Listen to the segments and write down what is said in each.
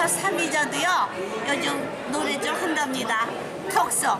저 삼이자도요 요즘 노래 좀 한답니다. 톡송.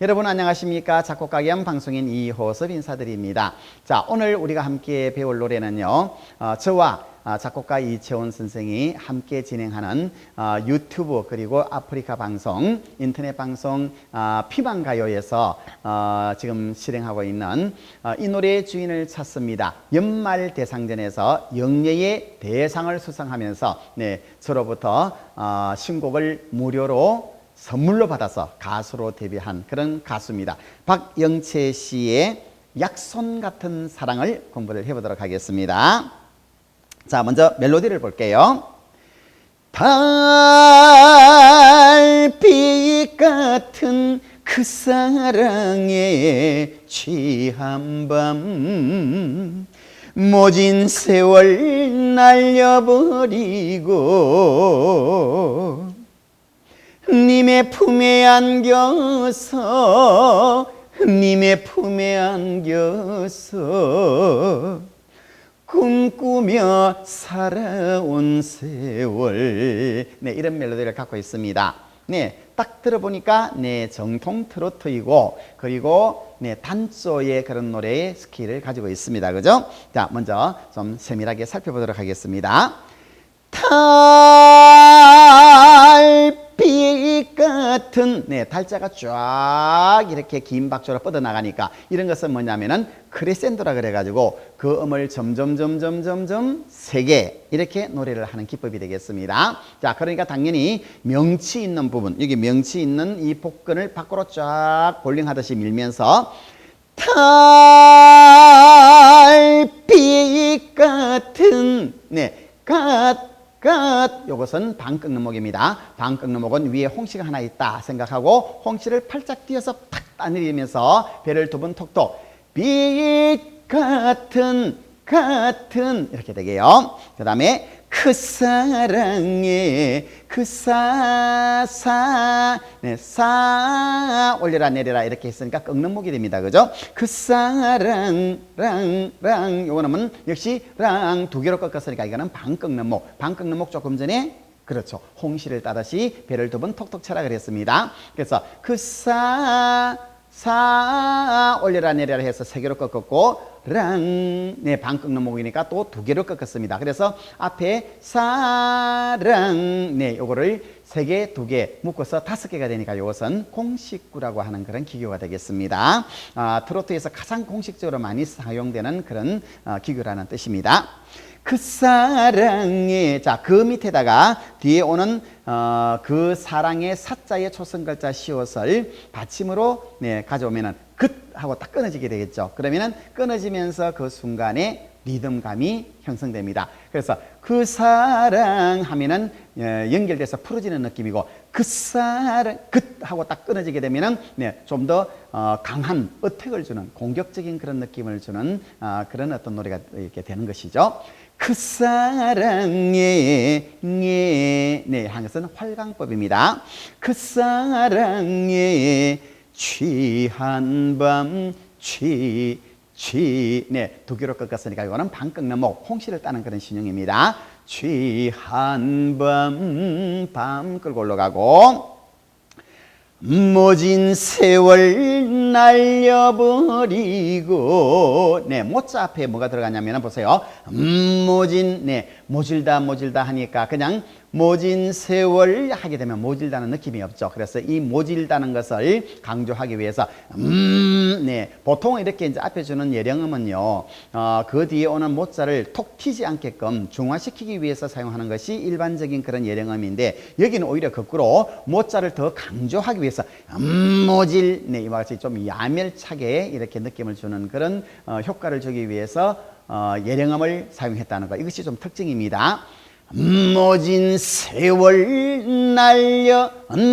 여러분 안녕하십니까 작곡가 겸 방송인 이호섭 인사드립니다. 자 오늘 우리가 함께 배울 노래는요 어, 저와 어, 작곡가 이채원 선생이 함께 진행하는 어, 유튜브 그리고 아프리카 방송 인터넷 방송 어, 피방 가요에서 어, 지금 실행하고 있는 어, 이 노래의 주인을 찾습니다. 연말 대상전에서 영예의 대상을 수상하면서 네 저로부터 어, 신곡을 무료로 선물로 받아서 가수로 데뷔한 그런 가수입니다. 박영채 씨의 약손 같은 사랑을 공부를 해보도록 하겠습니다. 자, 먼저 멜로디를 볼게요. 달빛 같은 그 사랑에 취한 밤 모진 세월 날려버리고 님의 품에 안겨서 님의 품에 안겨서 꿈꾸며 살아온 세월. 네 이런 멜로디를 갖고 있습니다. 네 딱 들어보니까 네 정통 트로트이고 그리고 네 단조의 그런 노래의 스킬을 가지고 있습니다. 그죠? 자 먼저 좀 세밀하게 살펴보도록 하겠습니다. 달 빛 같은 네 달자가 쫙 이렇게 긴 박자로 뻗어 나가니까 이런 것은 뭐냐면은 크레센도라 그래가지고 그 음을 점점 점점 점점 세게 이렇게 노래를 하는 기법이 되겠습니다. 자 그러니까 당연히 명치 있는 부분 여기 명치 있는 이 복근을 밖으로 쫙 볼링하듯이 밀면서 달빛 같은 네 갓, 갓 요것은 방 꺾는 목입니다. 방 꺾는 목은 위에 홍시가 하나 있다 생각하고 홍시를 팔짝 띄어서 팍 따내리면서 배를 두 번 톡톡 빛 같은 같은 이렇게 되게요. 그 다음에 그 사랑에 그 그사사 네, 사 올려라 내려라 이렇게 했으니까 꺾는 목이 됩니다. 그죠? 그 사랑 랑랑 요거는 역시 랑 두 개로 꺾었으니까 이거는 방 꺾는 목. 방 꺾는 목 조금 전에 그렇죠. 홍시를 따듯이 배를 두 번 톡톡 쳐라 그랬습니다. 그래서 그사 사 올려라 내려라 해서 세 개로 꺾었고 랑, 네, 방 꺾는 목이니까 또 두 개로 꺾었습니다. 그래서 앞에 사랑, 네, 요거를 세 개, 두 개 묶어서 다섯 개가 되니까 이것은 공식구라고 하는 그런 기교가 되겠습니다. 아, 트로트에서 가장 공식적으로 많이 사용되는 그런 어, 기교라는 뜻입니다. 그 사랑에 자그 밑에다가 뒤에 오는 어, 그 사랑의 사자의 초성 글자 시옷을 받침으로 네, 가져오면은 끝 하고 딱 끊어지게 되겠죠. 그러면은 끊어지면서 그 순간에 리듬감이 형성됩니다. 그래서 그 사랑 하면은 예, 연결돼서 풀어지는 느낌이고 그 사랑 끝 하고 딱 끊어지게 되면은 네, 좀더 어, 강한 어택을 주는 공격적인 그런 느낌을 주는 어, 그런 어떤 노래가 이렇게 되는 것이죠. 그 사랑에 네, 네 하는 것은 활강법입니다. 그 사랑에 취한 밤 취, 취, 네, 두 개로 꺾었으니까 이거는 방 꺾는 목, 홍시를 따는 그런 신용입니다. 취한 밤, 밤 끌고 올라가고, 모진 세월 날려버리고. 네 모자 앞에 뭐가 들어가냐면 보세요. 음, 모진 네 모질다 모질다 하니까 그냥 모진 세월 하게 되면 모질다는 느낌이 없죠 그래서 이 모질다는 것을 강조하기 위해서 음 네 보통 이렇게 이제 앞에 주는 예령음은요 어, 그 뒤에 오는 모자를 톡 튀지 않게끔 중화시키기 위해서 사용하는 것이 일반적인 그런 예령음인데 여기는 오히려 거꾸로 모자를 더 강조하기 위해서 음 모질 네 이와 같이 좀 야멸차게 이렇게 느낌을 주는 그런 어, 효과를 주기 위해서 어, 예령음을 사용했다는 거 이것이 좀 특징입니다. 모진 세월 날려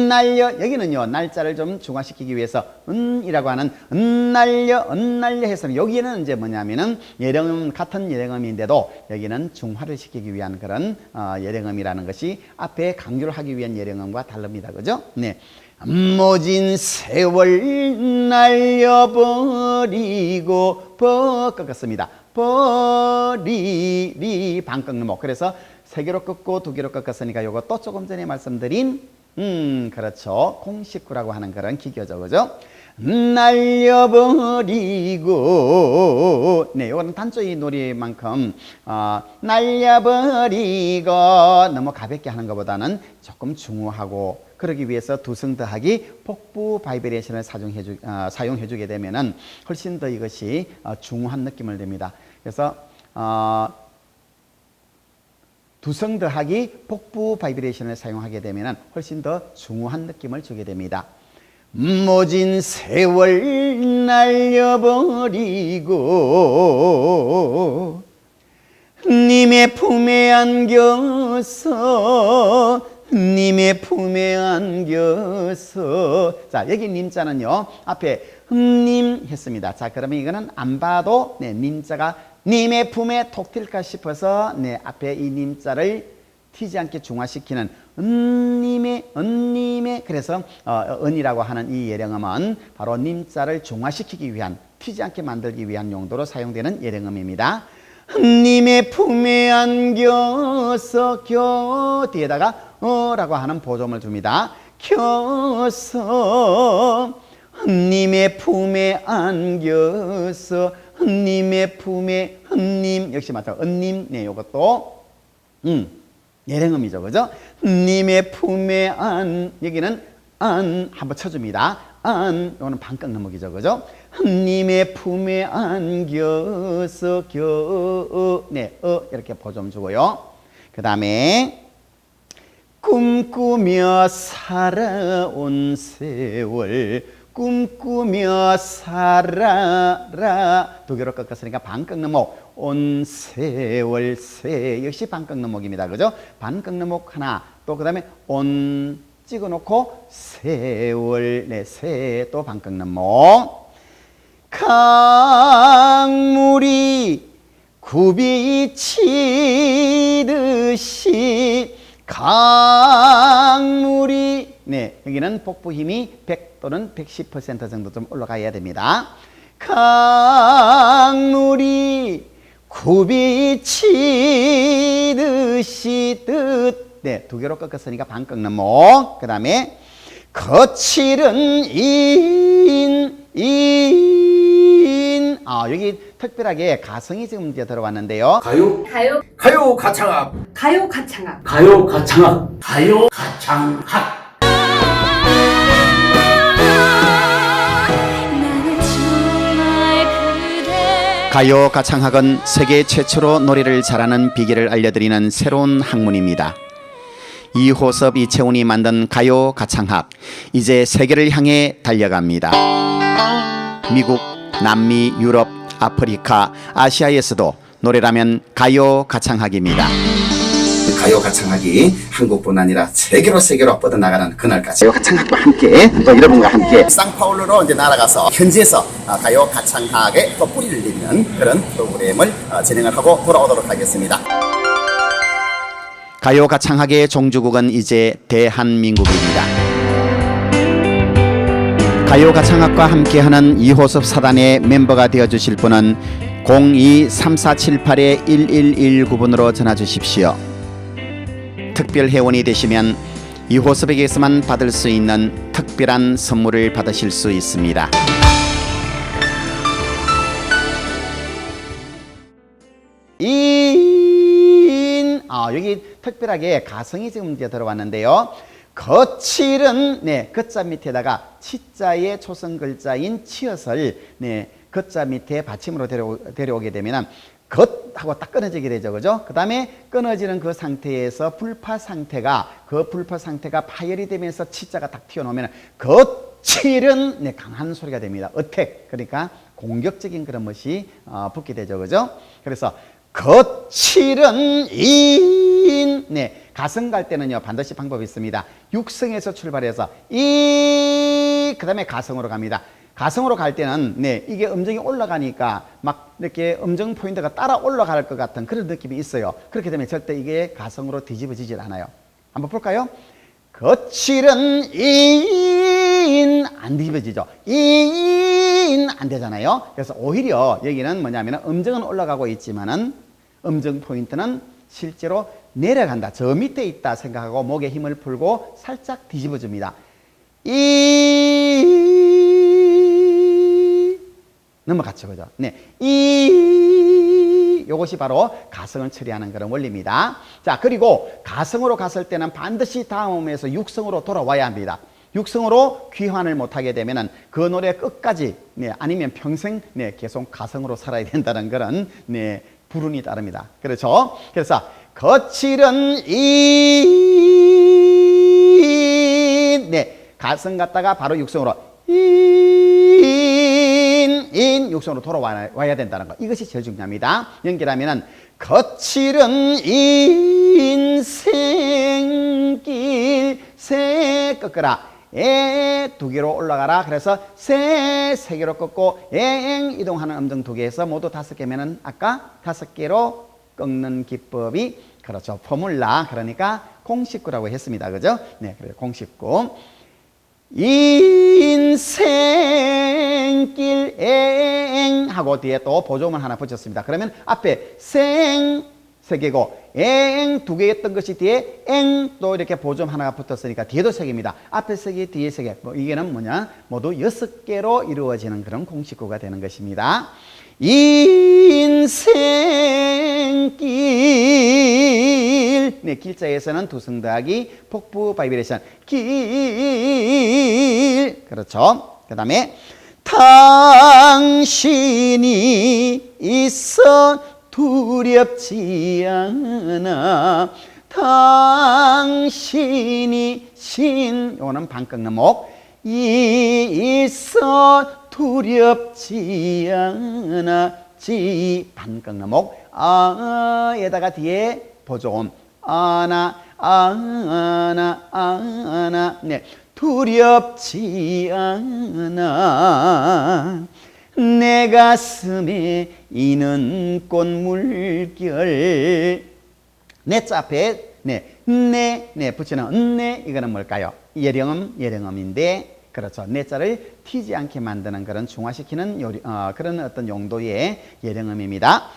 날려 여기는요 날짜를 좀 중화시키기 위해서 은이라고 하는 은 날려 은 날려 해서 여기는 이제 뭐냐면은 예령음 같은 예령음인데도 여기는 중화를 시키기 위한 그런 어, 예령음이라는 것이 앞에 강조를 하기 위한 예령음과 다릅니다 그죠 네 모진 세월 날려버리고 버 꺾었습니다. 버리리 반 꺾는 목. 그래서 세 개로 꺾고 두 개로 꺾었으니까 또 조금 전에 말씀드린 음 그렇죠. 공식구라고 하는 그런 기교죠. 그죠? 날려버리고. 네 요거는 단조의 놀이만큼 어, 날려버리고. 너무 가볍게 하는 것보다는 조금 중후하고 그러기 위해서 두성 더하기 복부 바이브레이션을 사용해 주, 어, 사용해 주게 되면은 훨씬 더 이것이 어, 중후한 느낌을 냅니다. 그래서 어, 두성 더하기 복부 바이브레이션을 사용하게 되면 훨씬 더 중후한 느낌을 주게 됩니다. 모진 세월 날려버리고 님의 품에 안겨서 님의 품에 안겨서 자 여기 님자는요 앞에 님 했습니다 자 그러면 이거는 안 봐도 네 님자가 님의 품에 톡 튈까 싶어서 네 앞에 이 님자를 튀지 않게 중화시키는 은님의 은님의 그래서 어, 은이라고 하는 이 예령음은 바로 님자를 중화시키기 위한 튀지 않게 만들기 위한 용도로 사용되는 예령음입니다. 님의 품에 안겨서 겨 뒤에다가 어라고 하는 보조음을 줍니다. 켜서 님의 품에 안겨서 님의 품에 님 역시 마찬 은님 네 요것도 음 예령음이죠 그죠? 님의 품에 안 여기는 안 한번 쳐줍니다. 안 요거는 반깍 넘어기죠 그죠? 님의 품에 안겨서 겨네 어 이렇게 보좀 주고요. 그 다음에 꿈꾸며 살아온 세월 꿈꾸며 살아라 두 개로 꺾었으니까 반 꺾는 목, 온 세월 세 역시 반 꺾는 목입니다. 그죠? 반 꺾는 목 하나 또 그 다음에 온 찍어놓고 세월 네세또 반 꺾는 목 강물이 굽이 치듯이 강물이 네 여기는 복부 힘이 100 또는 110% 정도 좀 올라가야 됩니다. 강물이 굽이 치듯이 뜻 네, 두 개로 꺾었으니까 반 꺾는 목. 그 다음에 거칠은 인, 인. 아, 여기 특별하게 가성이 지금 이제 들어왔는데요. 가요? 가요. 가요 가창학 가요 가창학 가요 가창학 가요 가창학 나는 정말 그대. 가요 가창학은 세계 최초로 노래를 잘하는 비결을 알려드리는 새로운 학문입니다. 이호섭 이채훈이 만든 가요 가창학 이제 세계를 향해 달려갑니다. 미국, 남미, 유럽, 아프리카, 아시아에서도 노래라면 가요 가창학입니다. 가요 가창학이 한국뿐 아니라 세계로 세계로 뻗어나가는 그날까지 가요 가창학과 함께 또 여러분과 함께 상파울루로 이제 날아가서 현지에서 아, 가요 가창학에 또 뿌리를 내리는 그런 프로그램을 어, 진행을 하고 돌아오도록 하겠습니다. 가요 가창학의 종주국은 이제 대한민국입니다. 가요 가창학과 함께하는 이호섭 사단의 멤버가 되어 주실 분은 02-3478-1119번으로 전화 주십시오. 특별 회원이 되시면 이호섭에게서만 받을 수 있는 특별한 선물을 받으실 수 있습니다. 여기 특별하게 가성이 지금 이제 들어왔는데요. 거칠은, 네, 거자 밑에다가 치자의 초성 글자인 치엇을, 네, 거자 밑에 받침으로 데려오, 데려오 게 되면 겉 하고 딱 끊어지게 되죠. 그죠? 그 다음에 끊어지는 그 상태에서 불파 상태가, 그 불파 상태가 파열이 되면서 치자가 딱 튀어나오면 거칠은, 네, 강한 소리가 됩니다. 어택. 그러니까 공격적인 그런 것이 어, 붙게 되죠. 그죠? 그래서 거칠은 인, 네, 가성 갈 때는요 반드시 방법이 있습니다. 육성에서 출발해서 이, 그 다음에 가성으로 갑니다. 가성으로 갈 때는 네 이게 음정이 올라가니까 막 이렇게 음정 포인트가 따라 올라갈 것 같은 그런 느낌이 있어요. 그렇게 되면 절대 이게 가성으로 뒤집어지질 않아요. 한번 볼까요? 거칠은 인 안 뒤집어지죠. 인 안 되잖아요. 그래서 오히려 여기는 뭐냐면 음정은 올라가고 있지만은 음정 포인트는 실제로 내려간다. 저 밑에 있다 생각하고 목에 힘을 풀고 살짝 뒤집어 줍니다. 이 넘어갔죠, 그죠? 네, 이 요것이 바로 가성을 처리하는 그런 원리입니다. 자, 그리고 가성으로 갔을 때는 반드시 다음에서 육성으로 돌아와야 합니다. 육성으로 귀환을 못하게 되면은 그 노래 끝까지 네, 아니면 평생 네, 계속 가성으로 살아야 된다는 그런 네, 불운이 따릅니다. 그렇죠? 그래서 거칠은 이 네, 가성 갔다가 바로 육성으로 인, 인 육성으로 돌아와야 된다는 거. 이것이 제일 중요합니다. 연결하면은 거칠은 인생길 새 꺾어라. 에 두 개로 올라가라. 그래서 세 세 개로 꺾고 엥 이동하는 음정 두 개에서 모두 다섯 개면은 아까 다섯 개로 꺾는 기법이 그렇죠. 포뮬라. 그러니까 공식구라고 했습니다. 그죠? 네, 그래요. 공식구. 인생길 엥 하고 뒤에 또 보조음을 하나 붙였습니다. 그러면 앞에 생 세 개고 엥 두 개였던 것이 뒤에 엥 또 이렇게 보조음 하나가 붙었으니까 뒤에도 세 개입니다. 앞에 세 개, 뒤에 세 개. 뭐 이게는 뭐냐? 모두 여섯 개로 이루어지는 그런 공식구가 되는 것입니다. 인생길 네, 길자에서는 두승 더하기 폭부 바이브레이션 길 그렇죠. 그 다음에 당신이 있어 두렵지 않아. 당신이 신 요거는 반꺾는 목 있어 두렵지 않아. 지 반꺾는 목 아에다가 뒤에 보조음 아나 아나 아나. 네. 두렵지 않아. 내 가슴에 이는 꽃물결 내자 앞에 네, 네, 네 붙이는 네 이거는 뭘까요? 예령음, 예령음인데 그렇죠. 내자를 튀지 않게 만드는 그런 중화시키는 요리, 어, 그런 어떤 용도의 예령음입니다.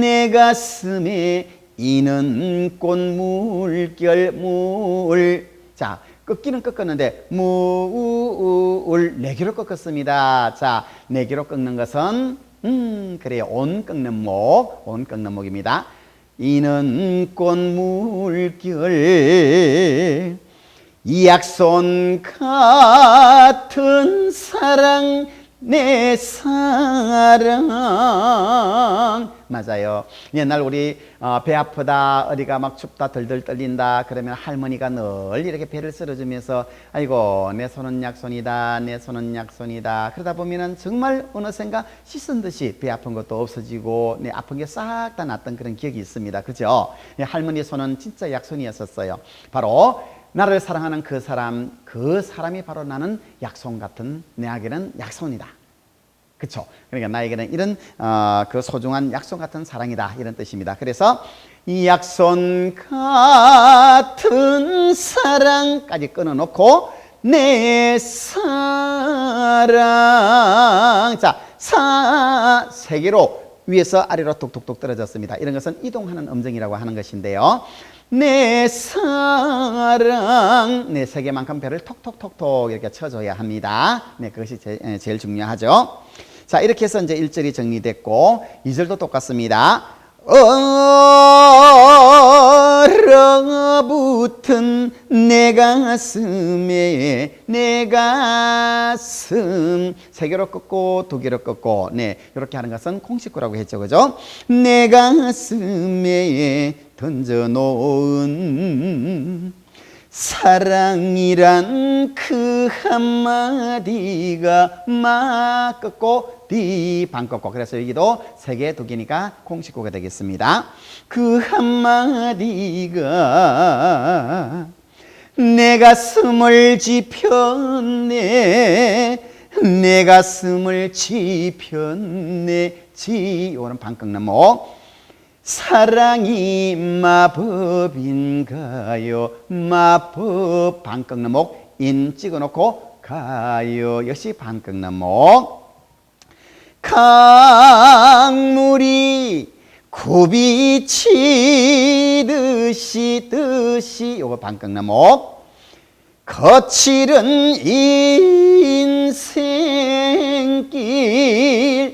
내 가슴에 이는 꽃물결 물. 자, 꺾기는 꺾었는데 물네 개로 꺾었습니다. 자, 네 개로 꺾는 것은 음 그래요. 온 꺾는 목, 온 꺾는 목입니다. 이는 꽃물결 이 약손 같은 사랑 내 사랑 맞아요. 옛날 우리 어, 배 아프다 어디가 막 춥다 덜덜 떨린다 그러면 할머니가 늘 이렇게 배를 쓸어주면서 아이고 내 손은 약손이다 내 손은 약손이다 그러다 보면은 정말 어느샌가 씻은 듯이 배 아픈 것도 없어지고 내 아픈 게 싹 다 났던 그런 기억이 있습니다. 그죠? 예, 할머니 손은 진짜 약손이었었어요. 바로 나를 사랑하는 그 사람, 그 사람이 바로 나는 약손 같은 내에게는 약손이다. 그쵸? 그러니까 나에게는 이런 어, 그 소중한 약손 같은 사랑이다 이런 뜻입니다. 그래서 이 약손 같은 사랑까지 끊어놓고 내 사랑 자사세 개로 위에서 아래로 톡톡톡 떨어졌습니다. 이런 것은 이동하는 음정이라고 하는 것인데요. 내 사랑 네 세 개만큼 배를 톡톡톡톡 이렇게 쳐줘야 합니다. 네 그것이 제, 에, 제일 중요하죠. 자 이렇게 해서 이제 1절이 정리됐고 2절도 똑같습니다. 얼어붙은 내 가슴에 내 가슴 세 개로 꺾고 두 개로 꺾고. 네 이렇게 하는 것은 콩식구라고 했죠. 그죠? 내 가슴에 던져 놓은 사랑이란 그 한마디가 막 꺾고 뒤반 꺾고. 그래서 여기도 세개두 개니까 콩식구가 되겠습니다. 그 한마디가 내 가슴을 지폈네 내 가슴을 지폈네 지 이거는 반 꺾는 목 사랑이 마법인가요? 마법 목, 인 찍어놓고 가요. 역시 목. 강물이 굽이치듯이 듯이 요거 반 꺾는 목. 거칠은 인생길.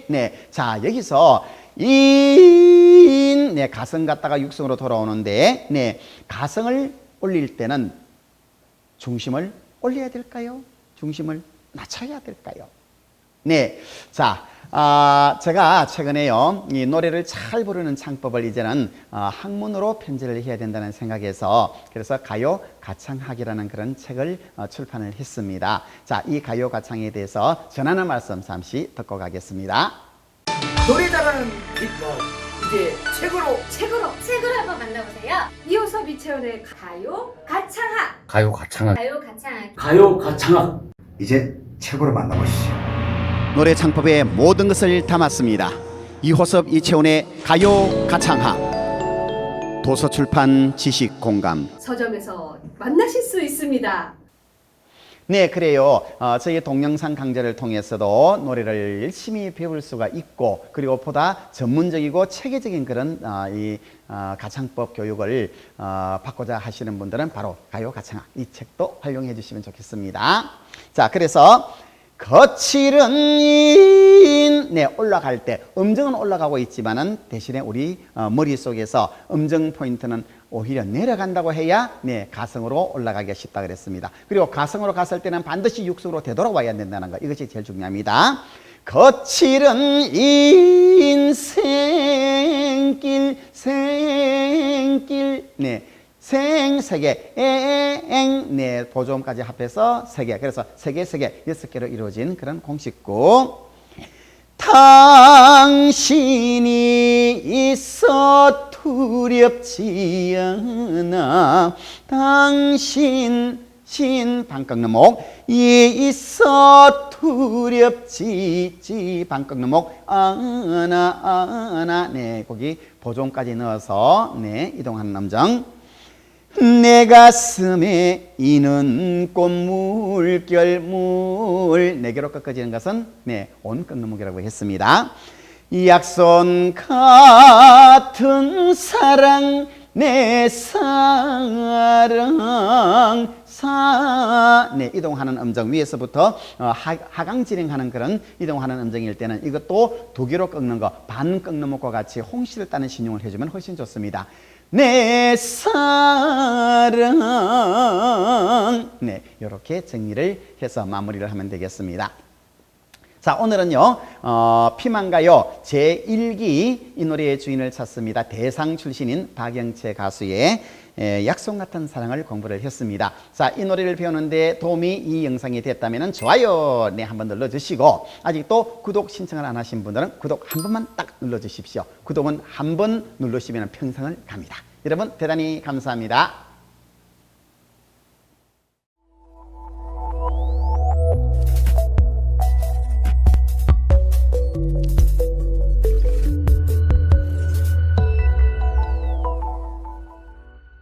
네. 자, 여기서 인, 네, 가성 갔다가 육성으로 돌아오는데, 네, 가성을 올릴 때는 중심을 올려야 될까요? 중심을 낮춰야 될까요? 네. 자, 아, 제가 최근에요, 이 노래를 잘 부르는 창법을 이제는 아, 학문으로 편제를 해야 된다는 생각에서 그래서 가요 가창학이라는 그런 책을 어, 출판을 했습니다. 자, 이 가요 가창에 대해서 전하는 말씀 잠시 듣고 가겠습니다. 노래 잘하는 비법 이제 책으로 책으로 책으로 한번 만나보세요. 이호섭 이채원의 가요 가창학 가요 가창학 가요 가창학 가요 가창학 이제 책으로 만나보시죠. 노래 창법의 모든 것을 담았습니다. 이호섭 이채원의 가요 가창학 도서출판 지식공감 서점에서 만나실 수 있습니다. 네, 그래요. 어, 저희 동영상 강좌를 통해서도 노래를 열심히 배울 수가 있고, 그리고 보다 전문적이고 체계적인 그런 어, 이 어, 가창법 교육을 어, 받고자 하시는 분들은 바로 가요 가창학 이 책도 활용해 주시면 좋겠습니다. 자, 그래서 거칠은 인, 네, 올라갈 때 음정은 올라가고 있지만은 대신에 우리 어, 머릿속에서 음정 포인트는 오히려 내려간다고 해야 네, 가성으로 올라가기가 쉽다 그랬습니다. 그리고 가성으로 갔을 때는 반드시 육성으로 되돌아와야 된다는 거 이것이 제일 중요합니다. 거칠은 인생길 생길 네. 생, 세 개, 엥, 네, 보조음까지 합해서 세 개. 그래서 세 개, 세 개, 여섯 개로 이루어진 그런 공식구. 당신이 있어 두렵지 않아. 당신, 신, 반꺾는목. 이 있어 두렵지, 지, 반꺾는목. 아나, 아나. 네, 거기 보조음까지 넣어서, 네, 이동하는 남정. 내 가슴에 이는 꽃물 결물 네 개로 꺾어지는 것은 네, 온 꺾는목이라고 했습니다. 약손 같은 사랑 내 사랑 사, 네, 이동하는 음정 위에서부터 어, 하, 하강 진행하는 그런 이동하는 음정일 때는 이것도 두 개로 꺾는 거, 반 꺾는 목과 같이 홍시를 따는 신용을 해주면 훨씬 좋습니다. 내 사랑, 네, 이렇게 정리를 해서 마무리를 하면 되겠습니다. 자 오늘은요 어, 피만가요 제1기 이 노래의 주인을 찾습니다. 대상 출신인 박영채 가수의 에, 약속 같은 사랑을 공부를 했습니다. 자 이 노래를 배우는데 도움이 이 영상이 됐다면 좋아요 네 한번 눌러주시고 아직도 구독 신청을 안 하신 분들은 구독 한 번만 딱 눌러주십시오. 구독은 한번 누르시면 평생을 갑니다. 여러분 대단히 감사합니다